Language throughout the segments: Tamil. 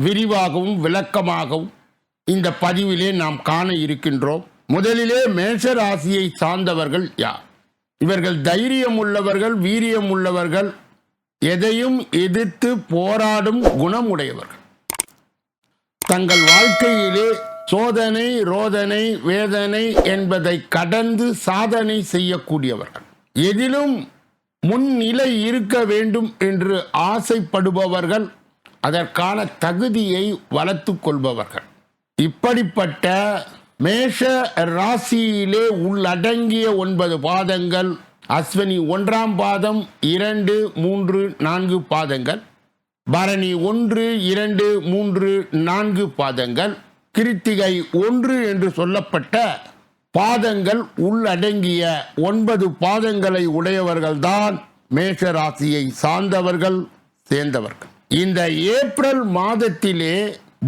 விரிவாகவும் விளக்கமாகவும் இந்த பதிவிலே நாம் காண இருக்கின்றோம். முதலிலே மேஷ ராசியை சார்ந்தவர்கள் யார்? இவர்கள் தைரியம் உள்ளவர்கள் வீரியம் உள்ளவர்கள் எதையும் எதிர்த்து போராடும் குணமுடையவர்கள். தங்கள் வாழ்க்கையிலே சோதனை ரோதனை வேதனை என்பதை கடந்து சாதனை செய்யக்கூடியவர்கள். எதிலும் முன்னிலை இருக்க வேண்டும் என்று ஆசைப்படுபவர்கள் அதற்கான தகுதியை வளர்த்து கொள்பவர்கள். இப்படிப்பட்ட மேஷ ராசியிலே உள்ளடங்கிய ஒன்பது பாதங்கள் அஸ்வினி ஒன்றாம் பாதம் இரண்டு மூன்று நான்கு பாதங்கள் பரணி ஒன்று இரண்டு மூன்று நான்கு பாதங்கள் கிருத்திகை ஒன்று என்று சொல்லப்பட்ட பாதங்கள் உள்ளடங்கிய ஒன்பது பாதங்களை உடையவர்கள்தான் மேஷ ராசியை சார்ந்தவர்கள் சேர்ந்தவர்கள். இந்த ஏப்ரல் மாதத்திலே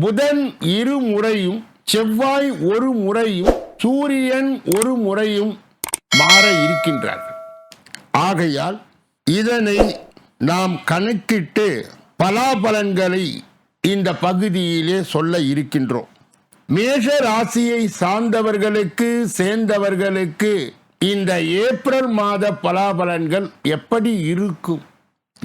புதன் இரு முறையும் செவ்வாய் ஒரு முறையும் சூரியன் ஒரு முறையும் மாற இருக்கின்றார்கள். ஆகையால் இதனை நாம் கணக்கிட்டு பலாபலன்களை இந்த பகுதியிலே சொல்ல இருக்கின்றோம். மேஷ ராசியை சார்ந்தவர்களுக்கு சேர்ந்தவர்களுக்கு இந்த ஏப்ரல் மாத பலாபலன்கள் எப்படி இருக்கும்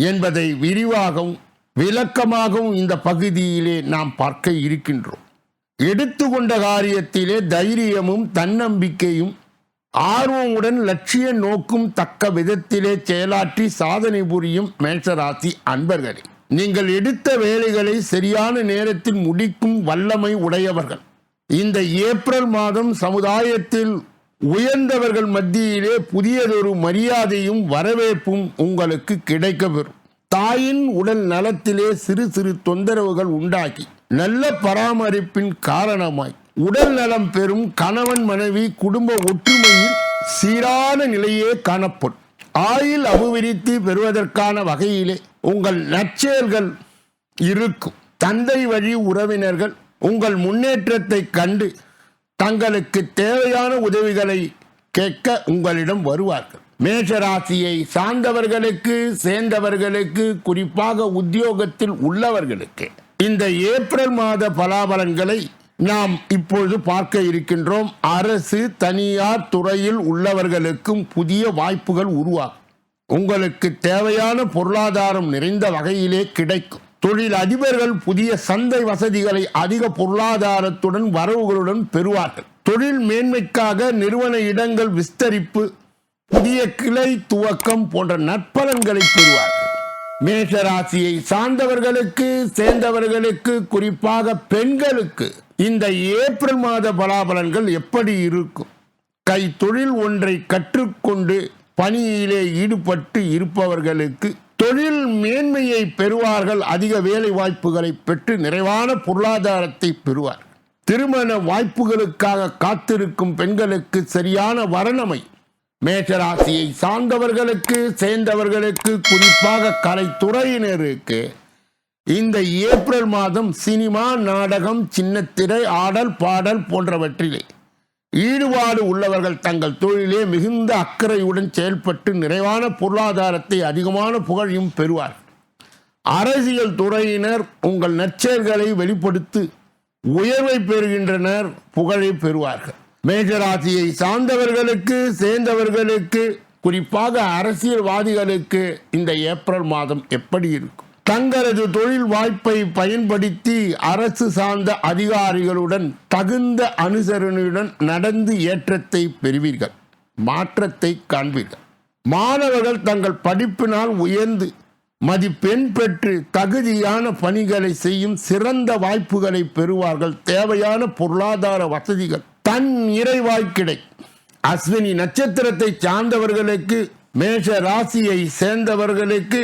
என்பதை விரிவாகவும் விளக்கமாகவும் இந்த பகுதியிலே நாம் பார்க்க இருக்கின்றோம். எடுத்துக்கொண்ட காரியத்திலே தைரியமும் தன்னம்பிக்கையும் ஆர்வமுடன் லட்சிய நோக்கும் தக்க விதத்திலே செயலாற்றி சாதனை புரியும் மேஷராசி அன்பர்களே நீங்கள் எடுத்த வேலைகளை சரியான நேரத்தில் முடிக்கும் வல்லமை உடையவர்கள். இந்த ஏப்ரல் மாதம் சமுதாயத்தில் உயர்ந்தவர்கள் மத்தியிலே புதியதொரு மரியாதையும் வரவேற்பும் உங்களுக்கு கிடைக்கப்பெறும் தாயின் உடல் நலத்திலே சிறு சிறு தொந்தரவுகள் உண்டாகி நல்ல பராமரிப்பின் காரணமாய். உடல் நலம் பெறும் கணவன் மனைவி குடும்ப ஒற்றுமையில் சீரான நிலையே காணப்படும். ஆயில் அபிவிருத்தி பெறுவதற்கான வகையிலே உங்கள் நற்செயல்கள் இருக்கும். தந்தை வழி உறவினர்கள் உங்கள் முன்னேற்றத்தை கண்டு தங்களுக்கு தேவையான உதவிகளை கேட்க உங்களிடம் வருவார்கள். மேஷராசியை சார்ந்தவர்களுக்கு சேர்ந்தவர்களுக்கு குறிப்பாக உத்தியோகத்தில் உள்ளவர்களுக்கு. இந்த ஏப்ரல் மாத பலாபலன்களை நாம் இப்பொழுது பார்க்க இருக்கின்றோம். அரசு தனியார் துறையில் உள்ளவர்களுக்கும் புதிய வாய்ப்புகள் உருவாகும். உங்களுக்கு தேவையான பொருளாதாரம் நிறைந்த வகையிலே கிடைக்கும். தொழில் அதிபர்கள் புதிய சந்தை வசதிகளை அதிக பொருளாதாரத்துடன் வரவுகளுடன் பெறுவார்கள். தொழில் மேன்மைக்காக நிறுவன இடங்கள் விஸ்தரிப்பு புதிய கிளை துவக்கம் போன்ற நற்பலன்களை பெறுவார் மேஷராசியை சார்ந்தவர்களுக்கு சேர்ந்தவர்களுக்கு குறிப்பாக பெண்களுக்கு இந்த ஏப்ரல் மாத பலாபலன்கள் எப்படி இருக்கும்? கை தொழில் ஒன்றை கற்றுக்கொண்டு பணியிலே ஈடுபட்டு இருப்பவர்களுக்கு தொழில் மேன்மையை பெறுவார்கள். அதிக வேலை வாய்ப்புகளை பெற்று நிறைவான பொருளாதாரத்தை பெறுவார் திருமண வாய்ப்புகளுக்காக காத்திருக்கும் பெண்களுக்கு சரியான வரணமை மேஷராசியை சார்ந்தவர்களுக்கு சேர்ந்தவர்களுக்கு குறிப்பாக கலைத்துறையினருக்கு இந்த ஏப்ரல் மாதம் சினிமா நாடகம் சின்னத்திரை ஆடல் பாடல் போன்றவற்றிலே ஈடுபாடு உள்ளவர்கள் தங்கள் தொழிலே மிகுந்த அக்கறையுடன் செயல்பட்டு நிறைவான பொருளாதாரத்தை அதிகமான புகழையும் பெறுவார் அரசியல் துறையினர் உங்கள் நற்செயல்களை வெளிப்படுத்தி உயர்வை பெறுகின்றனர் புகழை பெறுவார்கள். மேஜராசியை சார்ந்தவர்களுக்கு சேர்ந்தவர்களுக்கு குறிப்பாக அரசியல்வாதிகளுக்கு இந்த ஏப்ரல் மாதம் எப்படி இருக்கும்? தங்களது தொழில் வாய்ப்பை பயன்படுத்தி அரசு சார்ந்த அதிகாரிகளுடன் தகுந்த அனுசரணையுடன் நடந்து ஏற்றத்தை பெறுவீர்கள். மாற்றத்தை காண்பீர்கள். மாணவர்கள் தங்கள் படிப்பினால் உயர்ந்து மதிப்பெண் பெற்று தகுதியான பணிகளை செய்யும் சிறந்த வாய்ப்புகளை பெறுவார்கள். தேவையான பொருளாதார வசதிகள் தன் இறைவாய் கிடை அஸ்வினி நட்சத்திரத்தை சார்ந்தவர்களுக்கு மேஷ ராசியை சேர்ந்தவர்களுக்கு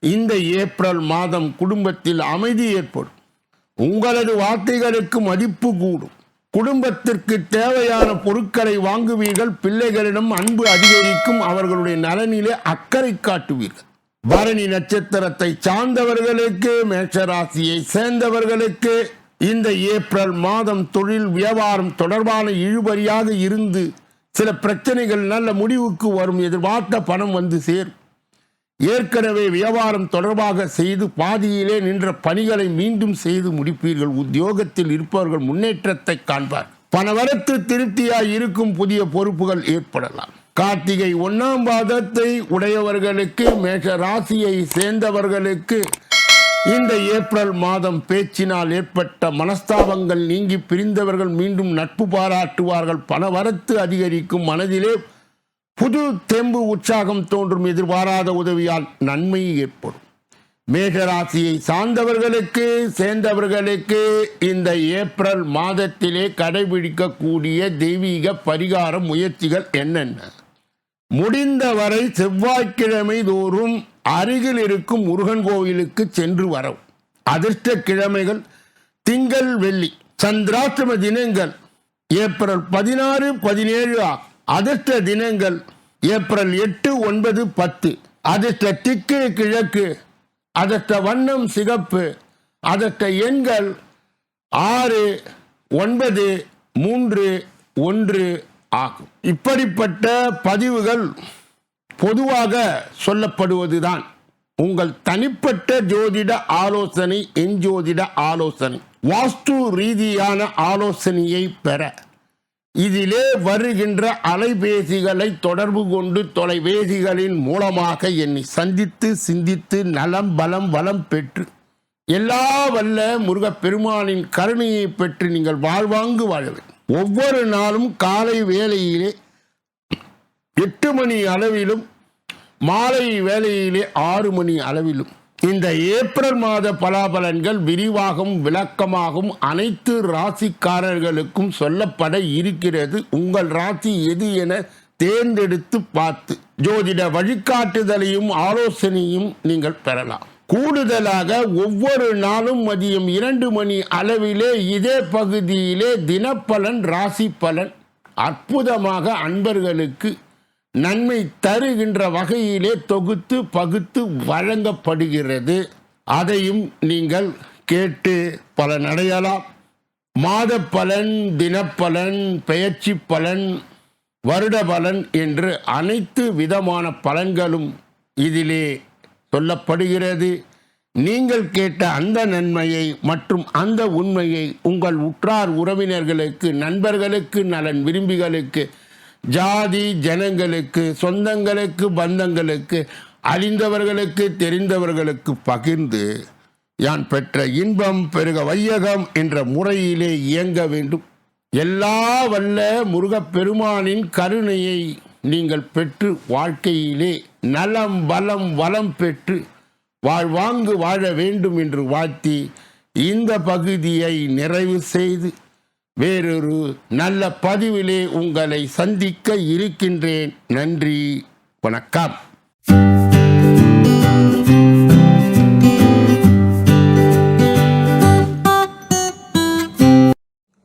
இந்த ஏப்ரல் மாதம் குடும்பத்தில் அமைதி ஏற்படும். உங்களது வார்த்தைகளுக்கு மதிப்பு கூடும். குடும்பத்திற்கு தேவையான பொருட்களை வாங்குவீர்கள். பிள்ளைகளிடம் அன்பு அதிகரிக்கும். அவர்களுடைய நலனிலே அக்கறை காட்டுவீர்கள். பரணி நட்சத்திரத்தை சார்ந்தவர்களுக்கு மேஷராசியை சேர்ந்தவர்களுக்கு இந்த ஏப்ரல் மாதம் தொழில் வியாபாரம் தொடர்பான இழுபறியாக இருந்து சில பிரச்சனைகள் நல்ல முடிவுக்கு வரும் எதிர்பார்த்த பணம் வந்து சேரும் ஏற்கனவே வியாபாரம் தொடர்பாக செய்து பாதியிலே நின்ற பணிகளை மீண்டும் செய்து முடிப்பீர்கள். உத்தியோகத்தில் இருப்பவர்கள் முன்னேற்றத்தை காண்பார். பணவரத்து திருப்தியாய் இருக்கும் புதிய பொறுப்புகள் ஏற்படலாம். கார்த்திகை ஒன்னாம் பாதத்தை உடையவர்களுக்கு மேஷ ராசியை சேர்ந்தவர்களுக்கு இந்த ஏப்ரல் மாதம் பேச்சினால் ஏற்பட்ட மனஸ்தாபங்கள் நீங்கி பிரிந்தவர்கள் மீண்டும் நட்பு பாராட்டுவார்கள். பணவரத்து அதிகரிக்கும் மனதிலே புது தெம்பு உற்சாகம் தோன்றும் எதிர்பாராத உதவியால் நன்மை ஏற்படும். மேகராசியை சார்ந்தவர்களுக்கு சேர்ந்தவர்களுக்கு இந்த ஏப்ரல் மாதத்திலே கடைபிடிக்கக்கூடிய தெய்வீக பரிகார முயற்சிகள் என்னென்ன? முடிந்தவரை செவ்வாய்க்கிழமை தோறும் அருகில் இருக்கும் முருகன் கோவிலுக்கு சென்று வரவும். அதிர்ஷ்ட கிழமைகள் திங்கள் வெள்ளி சந்திராஷ்டம தினங்கள் ஏப்ரல் பதினாறு பதினேழு அதிர்ஷ்ட தினங்கள் ஏப்ரல் எட்டு ஒன்பது பத்து. அதிர்ஷ்ட திக்கு கிழக்கு அதிர்ஷ்ட வண்ணம் சிகப்பு அதிர்ஷ்ட எண்கள் ஆறு ஒன்பது மூன்று ஒன்று ஆகும். இப்படிப்பட்ட பதிவுகள் பொதுவாக சொல்லப்படுவதுதான். உங்கள் தனிப்பட்ட ஜோதிட ஆலோசனை என் ஜோதிட ஆலோசனை. வாஸ்து ரீதியான ஆலோசனையை பெற. இதிலே வருகின்ற அலைபேசிகளை தொடர்பு கொண்டு தொலைபேசிகளின் மூலமாக என்னை சந்தித்து சிந்தித்து நலம் பலம் வளம் பெற்று எல்லா வல்ல முருகப்பெருமானின் கருணையை பெற்று நீங்கள் வாழ்வாங்கு வாழ வேண்டும். ஒவ்வொரு நாளும் காலை வேளையிலே எட்டு மணி அளவிலும் மாலை வேளையிலே ஆறு மணி அளவிலும். இந்த ஏப்ரல் மாத பலாபலன்கள் விரிவாகவும் விளக்கமாகவும் அனைத்து ராசிக்காரர்களுக்கும் சொல்லப்பட இருக்கிறது. உங்கள் ராசி எது என தேர்ந்தெடுத்து பார்த்து ஜோதிட வழிகாட்டுதலையும் ஆலோசனையும் நீங்கள் பெறலாம். கூடுதலாக ஒவ்வொரு நாளும் மதியம் இரண்டு மணி அளவிலே இதே பகுதியிலே தினப்பலன் ராசி பலன் அற்புதமாக அன்பர்களுக்கு நன்மை தருகின்ற வகையிலே தொகுத்து பகுத்து வழங்கப்படுகிறது. அதையும் நீங்கள் கேட்டு பலனடையலாம் மாத பலன் தினப்பலன் பெயர்ச்சி பலன் வருட பலன் என்று அனைத்து விதமான பலன்களும் இதிலே சொல்லப்படுகிறது. நீங்கள் கேட்ட அந்த நன்மையை மற்றும் அந்த உண்மையை உங்கள் உற்றார் உறவினர்களுக்கு நண்பர்களுக்கு நலன் விரும்பிகளுக்கு ஜாதி ஜனங்களுக்கு சொந்தங்களுக்கு பந்தங்களுக்கு அறிந்தவர்களுக்கு தெரிந்தவர்களுக்கு பகிர்ந்து யான் பெற்ற இன்பம் பெருக வையகம் என்ற முறையிலே இயங்க வேண்டும். எல்லா வல்ல முருகப்பெருமானின் கருணையை நீங்கள் பெற்று வாழ்க்கையிலே நலம் வளம் வளம் பெற்று வாழ்வாங்கு வாழ வேண்டும் என்று வாழ்த்தி இந்த பகுதியை நிறைவு செய்து வேறொரு நல்ல பதிவிலே உங்களை சந்திக்க இருக்கின்றேன். நன்றி வணக்கம்.